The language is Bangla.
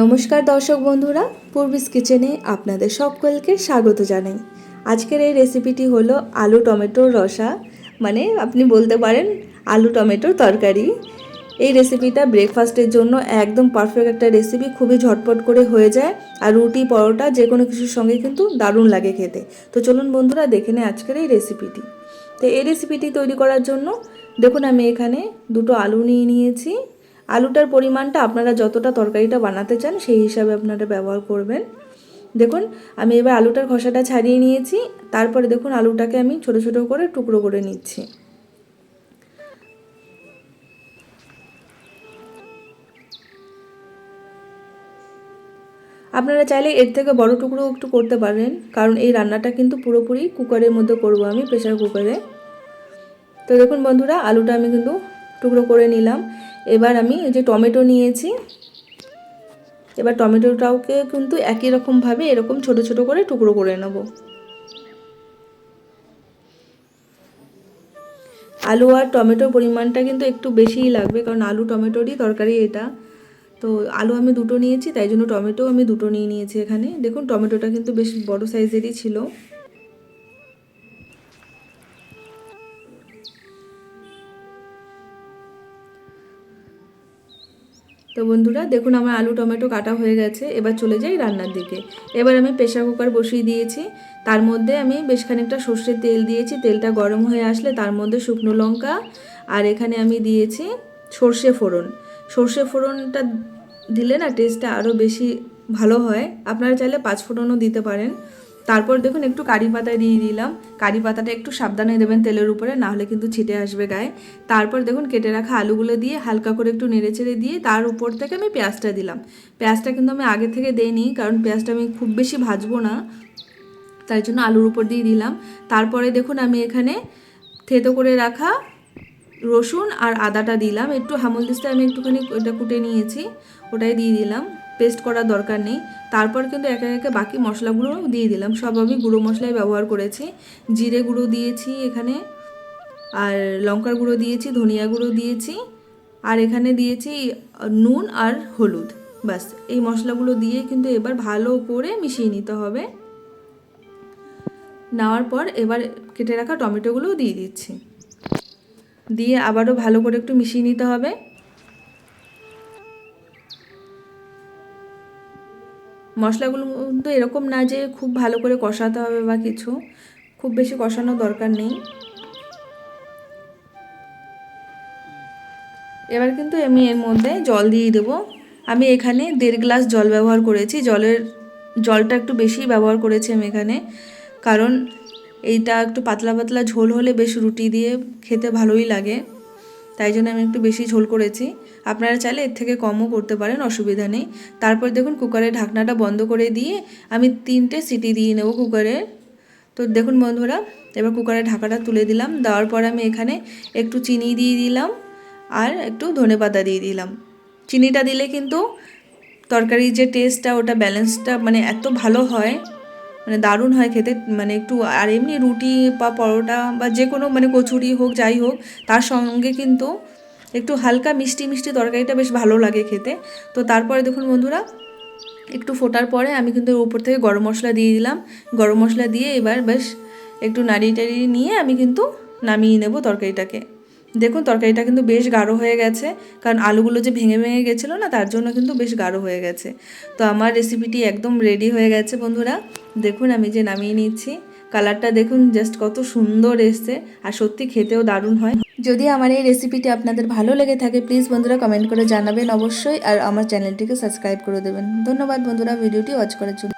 নমস্কার দর্শক বন্ধুরা, পূর্বিস কিচেনে আপনাদের সকলকে স্বাগত জানাই। আজকের এই রেসিপিটি হলো আলু টমেটোর রসা মানে আপনি বলতে পারেন আলু টমেটোর তরকারি। এই রেসিপিটা ব্রেকফাস্টের জন্য একদম পারফেক্ট একটা রেসিপি, খুবই ঝটপট করে হয়ে যায়। আর রুটি, পরোটা, যে কোনো কিছুর সঙ্গে কিন্তু দারুণ লাগে খেতে। তো চলুন বন্ধুরা, দেখে নেই আজকের এই রেসিপিটি। তো এই রেসিপিটি তৈরি করার জন্য দেখুন, আমি এখানে দুটো আলু নিয়ে নিয়েছি। আলুটার পরিমাণটা আপনারা যতটা তরকারিটা বানাতে চান সেই হিসাবে আপনারা ব্যবহার করবেন। দেখুন, আমি এবার আলুটার খোসাটা ছাড়িয়ে নিয়েছি। তারপরে দেখুন, আলুটাকে আমি ছোট ছোট করে টুকরো করে নিচ্ছি। আপনারা চাইলে এর থেকে বড় টুকরো একটু করতে পারেন, কারণ এই রান্নাটা কিন্তু পুরোপুরি কুকারের মধ্যে করব আমি প্রেশার কুকারে। তো দেখুন বন্ধুরা, আলুটা আমি কিন্তু টুকরো করে নিলাম। এবার আমি এই যে টমেটো নিয়েছি। এবার টমেটোটাওকে কিন্তু একই রকমভাবে এরকম ছোট ছোট করে টুকরো করে নেব। আলু আর টমেটোর পরিমাণটা কিন্তু একটু বেশিই লাগবে, কারণ আলু টমেটোরই তরকারি এটা। তো আলু আমি দুটো নিয়েছি, তাই জন্য টমেটো আমি দুটো নিয়ে নিয়েছি এখানে। দেখুন, টমেটোটা কিন্তু বেশ বড় সাইজেরই ছিল। তো বন্ধুরা, দেখুন আমার আলু টমেটো কাটা হয়ে গেছে, এবার চলে যাই রান্নার দিকে। এবার আমি প্রেশার কুকার বসিয়ে দিয়েছি, তার মধ্যে আমি বেশ খানিকটা সর্ষের তেল দিয়েছি, তেলটা গরম হয়ে আসলে তার মধ্যে শুকনো লঙ্কা, আর এখানে আমি দিয়েছি সর্ষে ফোড়ন। সর্ষে ফোড়নটা দিলে না টেস্টটা আরও বেশি ভালো হয়। আপনারা চাইলে পাঁচ ফোড়নও দিতে পারেন। তারপর দেখুন একটু কারি পাতা দিয়ে দিলাম। কারি পাতাটা একটু সাবধানে দেবেন তেলের উপরে, নাহলে কিন্তু ছিটে আসবে গায়ে। তারপর দেখুন কেটে রাখা আলুগুলো দিয়ে হালকা করে একটু নেড়ে চেড়ে দিয়ে তার উপর থেকে আমি পেঁয়াজটা দিলাম। পেঁয়াজটা কিন্তু আমি আগে থেকে দেইনি, কারণ পেঁয়াজটা আমি খুব বেশি ভাজবো না। তাই জন্য আলুর উপর দিয়ে দিলাম। তারপরে দেখুন আমি এখানে থেতো করে রাখা রসুন আর আদাটা দিলাম। একটু হামল দিস্তে আমি একটুখানি ওটা কুটে নিয়েছি, ওটাই দিয়ে দিলাম। পেস্ট করার দরকার নেই। তারপর কিন্তু একে একে বাকি মশলাগুলো দিয়ে দিলাম। সব আমি গুঁড়ো মশলাই ব্যবহার করেছি। জিরে গুঁড়ো দিয়েছি এখানে, আর লঙ্কার গুঁড়ো দিয়েছি, ধনিয়া গুঁড়ো দিয়েছি, আর এখানে দিয়েছি নুন আর হলুদ। ব্যাস, এই মশলাগুলো দিয়ে কিন্তু এবার ভালো করে মিশিয়ে নিতে হবে। নেওয়ার পর এবার কেটে রাখা টমেটোগুলোও দিয়ে দিচ্ছি। দিয়ে আবারও ভালো করে একটু মিশিয়ে নিতে হবে। মশলাগুলো কিন্তু এরকম না যে খুব ভালো করে কষাতে হবে বা কিছু। খুব বেশি কষানোর দরকার নেই। এবার কিন্তু আমি এর মধ্যে জল দিয়ে দেবো। আমি এখানে দেড় গ্লাস জল ব্যবহার করেছি। জলের জলটা একটু বেশি ব্যবহার করেছি আমি এখানে। কারণ এইটা একটু পাতলা পাতলা ঝোল হলে বেশ রুটি দিয়ে খেতে ভালোই লাগে। তাই জন্য আমি একটু বেশি ঝোল করেছি। আপনারা চাইলে এর থেকে কমও করতে পারেন, অসুবিধা নেই। তারপর দেখুন কুকারের ঢাকনাটা বন্ধ করে দিয়ে আমি তিনটে সিটি দিয়ে নেব কুকারের। তো দেখুন বন্ধুরা, এবার কুকারের ঢাকাটা তুলে দিলাম। দেওয়ার পর আমি এখানে একটু চিনি দিয়ে দিলাম আর একটু ধনে পাতা দিয়ে দিলাম। চিনিটা দিলে কিন্তু তরকারির যে টেস্টটা ওটা ব্যালেন্সটা মানে এত ভালো হয় মানে দারুণ হয় খেতে মানে একটু, আর এমনি রুটি বা পরোটা বা যে কোনো মানে কচুরি হোক, যাই হোক, তার সঙ্গে কিন্তু একটু হালকা মিষ্টি মিষ্টি তরকারিটা বেশ ভালো লাগে খেতে। তো তারপরে দেখুন বন্ধুরা, একটু ফোটার পরে আমি কিন্তু উপর থেকে গরম মশলা দিয়ে দিলাম। গরম মশলা দিয়ে এবার বেশ একটু নাড়িয়ে টাড়িয়ে নিয়ে আমি কিন্তু নামিয়ে নেব তরকারিটাকে। দেখুন তরকারিটা কিন্তু বেশ গাঢ় হয়ে গেছে, কারণ আলুগুলো যে ভেঙে ভেঙে গেছিল না, তার জন্য কিন্তু বেশ গাঢ় হয়ে গেছে। তো আমার রেসিপিটি একদম রেডি হয়ে গেছে বন্ধুরা। দেখুন, আমি যে নামিয়ে নিচ্ছি কালারটা দেখুন জাস্ট কত সুন্দর এসছে, আর সত্যি খেতেও দারুণ হয়। যদি আমার এই রেসিপিটি আপনাদের ভালো লেগে থাকে প্লিজ বন্ধুরা কমেন্ট করে জানাবেন অবশ্যই, আর আমার চ্যানেলটিকে সাবস্ক্রাইব করে দেবেন। ধন্যবাদ বন্ধুরা ভিডিওটি ওয়াচ করার জন্য।